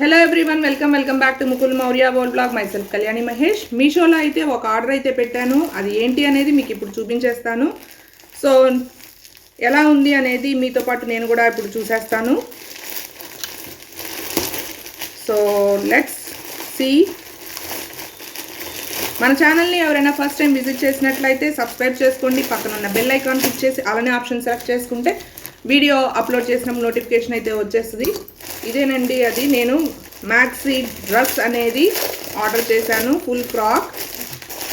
Hello everyone welcome welcome back to Mukul Maurya world blog myself Kalyani Mahesh మీషోలో అయితే ఒక order అయితే పెట్టాను. అది ఏంటి అనేది మీకు ఇప్పుడు చూపించేస్తాను. సో ఎలా ఉంది అనేది మీతో పాటు నేను కూడా ఇప్పుడు చూసేస్తాను. సో లెట్స్ సి మన ఛానల్ని ఎవరైనా ఫస్ట్ టైం విజిట్ చేసినట్లయితే సబ్స్క్రైబ్ చేసుకోండి. పక్కన ఉన్న బెల్ ఐకాన్ క్లిక్ చేసి అలానే ఆప్షన్ సెలెక్ట్ చేసుకుంటే వీడియో అప్లోడ్ చేసిన నోటిఫికేషన్ అయితే వచ్చేస్తుంది. ఇదేనండి అది నేను మ్యాక్సీ డ్రెస్ అనేది ఆర్డర్ చేశాను ఫుల్ ఫ్రాక్.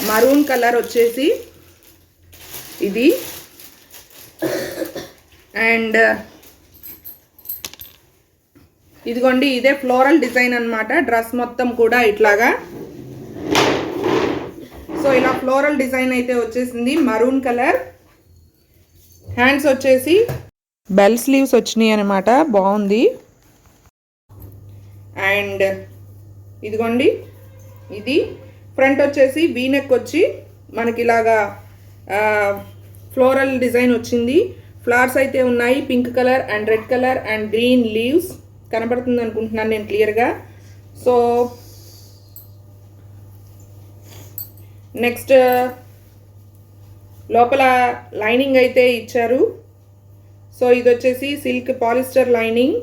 మరూన్ కలర్ వచ్చేసి ఇది. అండ్ ఇదిగోండి ఇదే ఫ్లోరల్ డిజైన్ అన్నమాట డ్రెస్ మొత్తం కూడా ఇట్లాగా. సో ఇలా ఫ్లోరల్ డిజైన్ అయితే వచ్చేసింది మరూన్ కలర్. హ్యాండ్స్ వచ్చేసి బెల్ స్లీవ్స్ వచ్చినాయి అనమాట బాగుంది. అండ్ ఇదిగోండి. ఇది ఫ్రంట్ వచ్చేసి వీనెక్ వచ్చి మనకి ఇలాగా ఫ్లోరల్ డిజైన్ వచ్చింది. ఫ్లవర్స్ అయితే ఉన్నాయి. Pink colour and red colour and green leaves కనబడుతుంది అనుకుంటున్నాను నేను క్లియర్గా సో నెక్స్ట్ లోపల లైనింగ్ అయితే ఇచ్చారు. సో ఇది వచ్చేసి silk polyester lining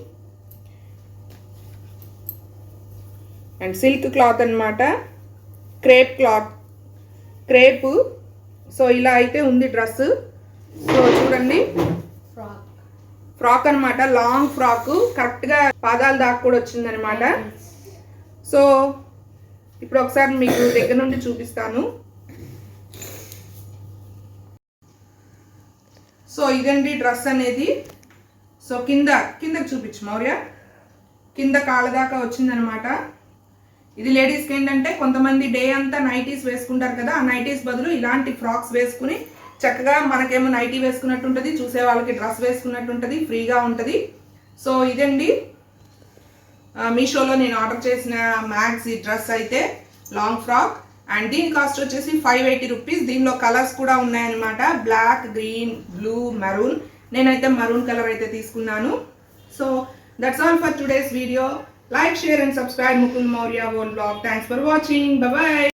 and silk cloth అనమాట క్రేప్ క్లాత్. క్రేప్. సో ఇలా అయితే ఉంది డ్రెస్. సో చూడండి. ఫ్రాక్ అనమాట లాంగ్ ఫ్రాక్. కరెక్ట్గా పాదాల దాకా కూడా వచ్చిందనమాట సో ఇప్పుడు ఒకసారి మీకు దగ్గర నుండి చూపిస్తాను. సో ఇదండి డ్రెస్ అనేది. సో కింద కిందకి చూపించు మౌర్య. కింద కాళ్ళ దాకా వచ్చిందనమాట ఇది లేడీస్కి ఏంటంటే కొంతమంది డే అంతా నైటీస్ వేసుకుంటారు కదా ఆ నైటీస్ బదులు ఇలాంటి ఫ్రాక్స్ వేసుకుని చక్కగా మనకేమో నైటీ వేసుకున్నట్టు ఉంటుంది చూసే వాళ్ళకి డ్రెస్ వేసుకున్నట్టు ఉంటుంది ఫ్రీగా ఉంటుంది. సో ఇదండి. మీషోలో నేను ఆర్డర్ చేసిన మ్యాక్స్ ఈ డ్రెస్ అయితే లాంగ్ ఫ్రాక్ అండ్ దీని కాస్ట్ వచ్చేసి ఫైవ్ ఎయిటీ రూపీస్ దీనిలో కలర్స్ కూడా ఉన్నాయన్నమాట. బ్లాక్ గ్రీన్ బ్లూ మరూన్ నేనైతే మరూన్ కలర్ అయితే తీసుకున్నాను. So that's all for today's video Like, share and subscribe Mukul Maurya One Vlog. Thanks for watching. Bye-bye.